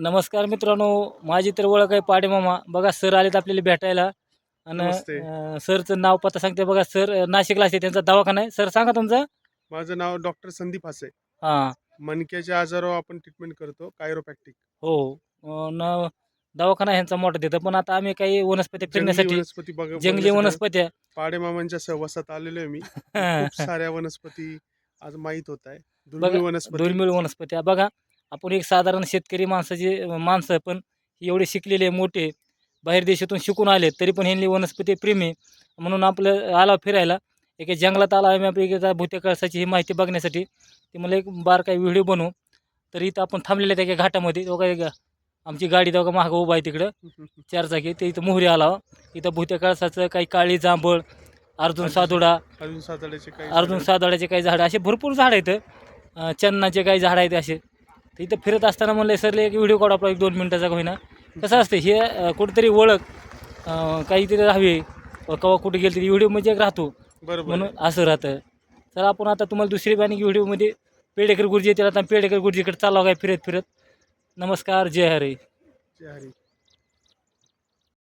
नमस्कार मित्रांनो माझी तर ओळख आहे पाडे मामा. बघा सर आलेत आपल्याला भेटायला. नमस्ते. आणि सरचं नाव पत्ता सांगते बघा. सर नाशिकला असते त्यांचा दवाखाना आहे. सर सांगा तुमचं. माझं नाव डॉक्टर संदीप हासे. हां. मणक्याच्या आजारावर आपण ट्रीटमेंट करतो कायरोपॅक्टिक हो. अं, न दवाखाना ह्यांचा मोठा देतं पण आता आम्ही काही वनस्पती फिरण्यासाठी वनस्पती बघ जंगली बघण्यासाठी वनस्पती आहे. पाडे मामांच्या सहवासात आलेलो आहे मी. खूप साऱ्या वनस्पती आज माहीत होत आहे. दुर्मिळ बघा, वनस्पती. दुर्मिळ वनस्पती. बघा आपण एक साधारण शेतकरी माणसाची माणसं पण एवढे शिकलेले मोठे बाहेर देशातून शिकून आले तरी पण ह्यांनी वनस्पती प्रेमी म्हणून आपलं आला फिरायला एका जंगलात आला एका भूत्या कळसाची ही माहिती बघण्यासाठी. ते मला एक बार काही व्हिडिओ बनवू. तर इथं आपण थांबलेले त्या एका घाटामध्ये. तो काय आमची गाडी तेव्हा मागं उभा आहे तिकडं. चारचाकी ते इथं मोहरी आला इथं भूत्या कळसाचं काही काळी जांभळ अर्जुन सादुडा अर्जुन साताड्याचे काही अर्जुन. सादळाचे काही झाडं असे भरपूर झाडं आहेत. चन्नाचे काही झाडं आहेत असे. तर इथं फिरत असताना म्हणलं सरले एक व्हिडिओ काढू आपला एक दोन मिनटाचा होईना. कसं असतं हे कुठेतरी ओळख काहीतरी राहावी कवा कुठे गेली तरी व्हिडिओ म्हणजे एक राहतो. बरोबर म्हणून. असं राहतं. तर आपण आता तुम्हाला दुसरी बाणी व्हिडिओमध्ये पेडेकर गुरुजी येतील. आता पेडेकर गुरुजीकडे चाललो काय फिरत फिरत. नमस्कार जय हरे. जय हरी.